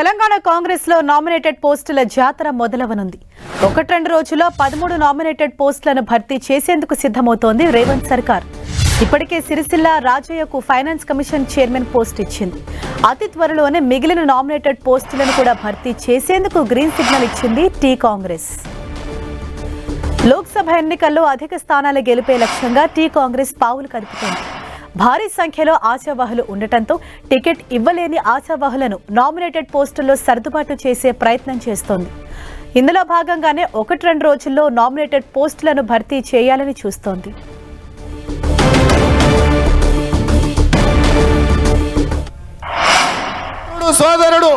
తెలంగాణ కాంగ్రెస్లో నామినేటెడ్ పోస్టుల జాతర మొదలవనుంది. ఒకటి రెండు రోజుల్లో పదమూడు నామినేటెడ్ పోస్టులను భర్తీ చేసేందుకు సిద్ధమవుతోంది రేవంత్ సర్కార్. ఇప్పటికే సిరిసిల్ల రాజయ్యకు ఫైనాన్స్ కమిషన్ చైర్మన్ పోస్ట్ ఇచ్చింది. అతి త్వరలోనే మిగిలిన నామినేటెడ్ పోస్టులను కూడా భర్తీ చేసేందుకు గ్రీన్ సిగ్నల్ ఇచ్చింది టీ కాంగ్రెస్. లోక్సభ ఎన్నికల్లో అధిక స్థానాలు గెలిపే లక్ష్యంగా టీ కాంగ్రెస్ పావులు కదుపుతోంది. భారీ సంఖ్యలో ఆశావాహులు ఉండటంతో టికెట్ ఇవ్వలేని ఆశావాహులను నామినేటెడ్ పోస్టుల్లో సర్దుబాటు చేసే ప్రయత్నం చేస్తోంది. ఇందులో భాగంగానే ఒకటి రెండు రోజుల్లో నామినేటెడ్ పోస్టులను భర్తీ చేయాలని చూస్తోంది. సోదరుడు సోదరుడు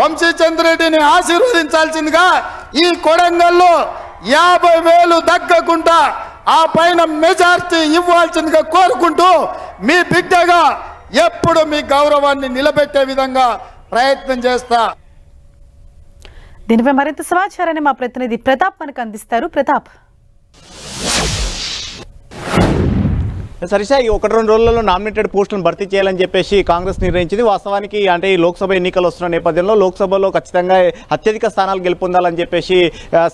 వంశీచంద్రెడ్డిని ఆశీర్వదించాల్సిందిగా ఈ కొడంగల్లో యాభై వేలు దక్కకుండా ఆ పైన మెజార్టీ ఇవ్వాల్సిందిగా కోరుకుంటూ మీ బిడ్డగా ఎప్పుడు మీ గౌరవాన్ని నిలబెట్టే విధంగా ప్రయత్నం చేస్తా. దీనిపై మరింత సమాచారాన్ని మా ప్రతినిధి ప్రతాప్ మనకు అందిస్తారు. ప్రతాప్. సరిష ఈ ఒకటి రెండు రోజులలో నామినేటెడ్ పోస్టులను భర్తీ చేయాలని చెప్పేసి కాంగ్రెస్ నిర్ణయించింది. వాస్తవానికి అంటే ఈ లోక్సభ ఎన్నికలు వస్తున్న నేపథ్యంలో లోక్సభలో ఖచ్చితంగా అత్యధిక స్థానాలు గెలుపొందాలని చెప్పేసి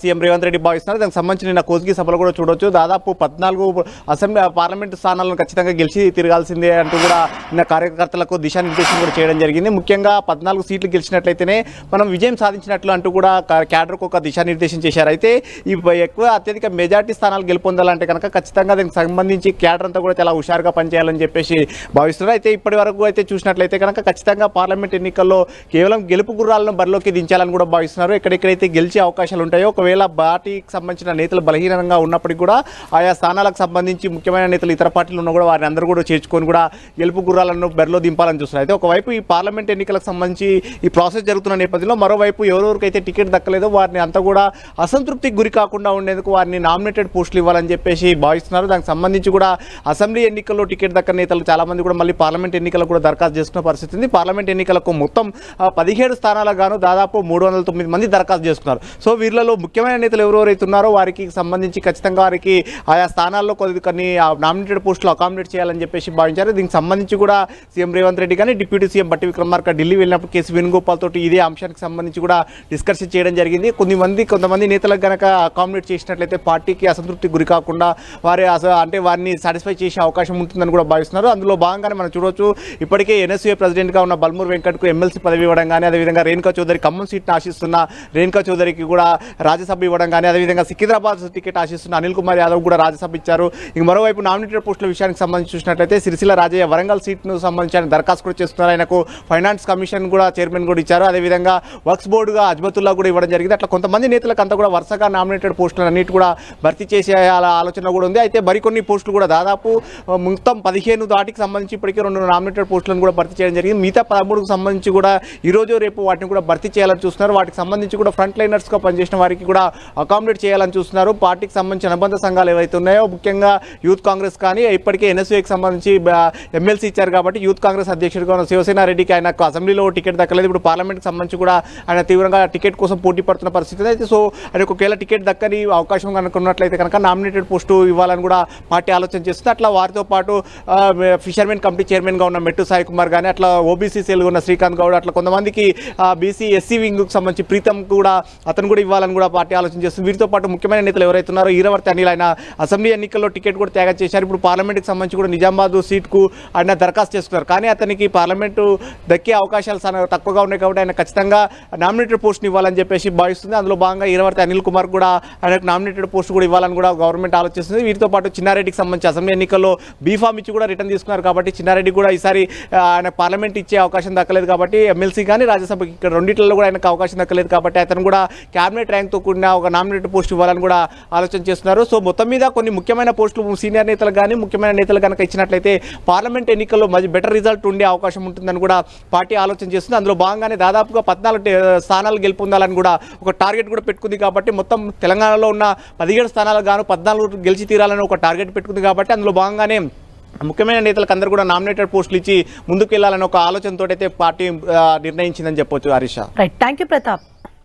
సీఎం రేవంత్ రెడ్డి భావిస్తున్నారు. దానికి సంబంధించి నిన్న కోస్గి సభలో కూడా చూడొచ్చు. దాదాపు పద్నాలుగు అసెంబ్లీ పార్లమెంటు స్థానాలను ఖచ్చితంగా గెలిచి తిరగాల్సిందే అంటూ కూడా నిన్న కార్యకర్తలకు దిశానిర్దేశం కూడా చేయడం జరిగింది. ముఖ్యంగా పద్నాలుగు సీట్లు గెలిచినట్లయితేనే మనం విజయం సాధించినట్లు అంటూ కూడా క్యాడర్కు ఒక దిశానిర్దేశం చేశారు. అయితే ఈ ఎక్కువ అత్యధిక మెజార్టీ స్థానాలు గెలుపొందాలంటే కనుక ఖచ్చితంగా దానికి సంబంధించి క్యాడర్ అంతా కూడా చాలా హుషారుగా పనిచేయాలని చెప్పేసి భావిస్తున్నారు. అయితే ఇప్పటి వరకు అయితే చూసినట్లయితే కనుక ఖచ్చితంగా పార్లమెంట్ ఎన్నికల్లో కేవలం గెలుపు గుర్రాలను బరిలోకి దించాలని కూడా భావిస్తున్నారు. ఎక్కడెక్కడైతే గెలిచే అవకాశాలు ఉంటాయో ఒకవేళ పార్టీకి సంబంధించిన నేతలు బలహీనంగా ఉన్నప్పటికీ కూడా ఆయా స్థానాలకు సంబంధించి ముఖ్యమైన నేతలు ఇతర పార్టీలు ఉన్నా కూడా వారిని అందరూ కూడా చేర్చుకొని కూడా గెలుపు గుర్రాలను బరిలో దింపాలని చూస్తున్నారు. అయితే ఒకవైపు ఈ పార్లమెంట్ ఎన్నికలకు సంబంధించి ఈ ప్రాసెస్ జరుగుతున్న నేపథ్యంలో మరోవైపు ఎవరెవరికైతే టికెట్ దక్కలేదో వారిని అంతా కూడా అసంతృప్తికి గురి కాకుండా ఉండేందుకు వారిని నామినేటెడ్ పోస్టులు ఇవ్వాలని చెప్పేసి భావిస్తున్నారు. దానికి సంబంధించి కూడా అసెంబ్లీ అసెంబ్లీ ఎన్నికల్లో టికెట్ దక్కని నేతలు చాలామంది కూడా మళ్ళీ పార్లమెంట్ ఎన్నికలకు కూడా దరఖాస్తు చేసుకున్న పరిస్థితి ఉంది. పార్లమెంట్ ఎన్నికలకు మొత్తం పదిహేడు స్థానాలకు గాను దాదాపు మూడు వందల తొమ్మిది మంది దరఖాస్తు చేసుకున్నారు. సో వీళ్ళలో ముఖ్యమైన నేతలు ఎవరెవరైతే ఉన్నారో వారికి సంబంధించి ఖచ్చితంగా వారికి ఆయా స్థానాల్లో కొద్ది కొన్ని నామినేటెడ్ పోస్టులు అకామిడేట్ చేయాలని చెప్పేసి భావించారు. దీనికి సంబంధించి కూడా సీఎం రేవంత్ రెడ్డి కానీ డిప్యూటీ సీఎం బట్టి విక్రమార్క ఢిల్లీ వెళ్ళినప్పుడు కేసీ వేణుగోపాల్ తోటి ఇదే అంశానికి సంబంధించి కూడా డిస్కషన్ చేయడం జరిగింది. కొన్ని మంది కొంతమంది నేతలకు గనక అకామిడేట్ చేసినట్లయితే పార్టీకి అసంతృప్తి గురి కాకుండా వారి అంటే వారిని సాటిస్ఫై చేసి అవకాశం ఉంటుందని కూడా భావిస్తున్నారు. అందులో భాగంగానే మనం చూడవచ్చు ఇప్పటికే ఎన్ఎస్యూఏ ప్రెసిడెంట్గా ఉన్న బల్మూర్ వెంకట్కు ఎమ్మెల్సీ పదవి ఇవ్వడం కానీ అదేవిధంగా రేణుకా చౌదరి ఖమ్మం సీట్ను ఆశిస్తున్న రేణుకా చౌదరికి కూడా రాజ్యసభ ఇవ్వడం కానీ అదేవిధంగా సికింద్రాబాద్ టికెట్ ఆశిస్తున్న అనిల్ కుమార్ యాదవ్ కూడా రాజ్యసభ ఇచ్చారు. ఇంక మరోవైపు నామినేటెడ్ పోస్టుల విషయానికి సంబంధించి చూసినట్లయితే సిరిసిల్ల రాజయ్య వరంగల్ సీట్ను సంబంధించిన దరఖాస్తు కూడా చేస్తున్నారు. ఆయనకు ఫైనాన్స్ కమిషన్ కూడా చైర్మన్ కూడా ఇచ్చారు. అదేవిధంగా వర్క్స్ బోర్డుగా అజ్మతుల్లా కూడా ఇవ్వడం జరిగింది. అట్లా కొంతమంది నేతలకు అంతా కూడా వరుసగా నామినేటెడ్ పోస్టులు అన్నిటి కూడా భర్తీ చేసే అలా ఆలోచన కూడా ఉంది. అయితే మరికొన్ని పోస్టులు కూడా దాదాపు మొత్తం పదిహేను దాటికి సంబంధించి ఇప్పటికే రెండు నామినేటెడ్ పోస్టులను కూడా భర్తీ చేయడం జరిగింది. మిగతా పదమూడుకు సంబంధించి కూడా ఈ రోజు రేపు వాటిని కూడా భర్తీ చేయాలని చూస్తున్నారు. వాటికి సంబంధించి కూడా ఫ్రంట్ లైనర్స్గా పనిచేసిన వారికి కూడా అకామిడేట్ చేయాలని చూస్తున్నారు. పార్టీకి సంబంధించిన అనుబంధ సంఘాలు ఏవైతే ఉన్నాయో ముఖ్యంగా యూత్ కాంగ్రెస్ కానీ ఇప్పటికే ఎన్ఎస్యూకి సంబంధించి ఎమ్మెల్సీ ఇచ్చారు కాబట్టి యూత్ కాంగ్రెస్ అధ్యక్షుడిగా ఉన్న శివసేన రెడ్డికి ఆయనకు అసెంబ్లీలో టికెట్ దక్కలేదు. ఇప్పుడు పార్లమెంట్కి సంబంధించి కూడా ఆయన తీవ్రంగా టికెట్ కోసం పోటీ పడుతున్న పరిస్థితి అయితే సో ఆయన ఒకవేళ టికెట్ దక్కని అవకాశం కనుక్కున్నట్లయితే కనుక నామినేటెడ్ పోస్టు ఇవ్వాలని కూడా పార్టీ ఆలోచన చేస్తుంది. అట్లా వారితో పాటు ఫిషర్మెన్ కమిటీ చైర్మన్గా ఉన్న మెట్టు సాయి కుమార్ కానీ అట్లా ఓబీసీ సెల్గా ఉన్న శ్రీకాంత్ గౌడ్ అట్లా కొంతమందికి బీసీ ఎస్సీ వింగ్కు సంబంధించి ప్రీతం కూడా అతను కూడా ఇవ్వాలని కూడా పార్టీ ఆలోచన చేస్తుంది. వీరితో పాటు ముఖ్యమైన నేతలు ఎవరైతే ఉన్నారో ఈరవర్తి అనిల్ ఆయన అసెంబ్లీ ఎన్నికల్లో టికెట్ కూడా త్యాగం చేశారు. ఇప్పుడు పార్లమెంట్కి సంబంధించి కూడా నిజామాబాద్ సీట్కు ఆయన దరఖాస్తు చేసుకున్నారు. కానీ అతనికి పార్లమెంటు దక్కే అవకాశాలు చాలా తక్కువగా ఉన్నాయి కాబట్టి ఆయన ఖచ్చితంగా నామినేటెడ్ పోస్ట్ని ఇవ్వాలని చెప్పేసి భావిస్తుంది. అందులో భాగంగా ఈరవర్తి అనిల్ కుమార్ కూడా ఆయనకు నామినేటెడ్ పోస్ట్ కూడా ఇవ్వాలని కూడా గవర్నమెంట్ ఆలోచిస్తుంది. వీటితో పాటు చిన్నారెడ్డికి సంబంధించి అసెంబ్లీ ఎన్నికల్లో బీఫామ్ ఇచ్చి కూడా రిటర్న్ తీసుకున్నారు కాబట్టి చిన్నారెడ్డి కూడా ఈసారి ఆయన పార్లమెంట్ ఇచ్చే అవకాశం దక్కలేదు కాబట్టి ఎమ్మెల్సీ కానీ రాజ్యసభకి ఇక్కడ రెండిట్లలో కూడా ఆయనకు అవకాశం దక్కలేదు కాబట్టి అతను కూడా క్యాబినెట్ ర్యాంక్తో కూడిన ఒక నామినేటెడ్ పోస్ట్ ఇవ్వాలని కూడా ఆలోచన చేస్తున్నారు. సో మొత్తం మీద కొన్ని ముఖ్యమైన పోస్టులు సీనియర్ నేతలకు కానీ ముఖ్యమైన నేతలు కనుక ఇచ్చినట్లయితే పార్లమెంట్ ఎన్నికల్లో మంచి బెటర్ రిజల్ట్ ఉండే అవకాశం ఉంటుందని కూడా పార్టీ ఆలోచన చేస్తుంది. అందులో భాగంగానే దాదాపుగా పద్నాలుగు టే- స్థానాలు గెలుపొందాలని కూడా ఒక టార్గెట్ కూడా పెట్టుకుంది కాబట్టి మొత్తం తెలంగాణలో ఉన్న పదిహేడు స్థానాలకు గాను పద్నాలుగు గెలిచి తీరాలని ఒక టార్గెట్ పెట్టుకుంది కాబట్టి అందులో భాగంగానే ముఖ్యమైన నేతలకు అందరూ కూడా నామినేటెడ్ పోస్టులు ఇచ్చి ముందుకు వెళ్ళాలని ఒక ఆలోచనతో అయితే పార్టీ నిర్ణయించిందని చెప్పొచ్చు Harish right thank you Pratap.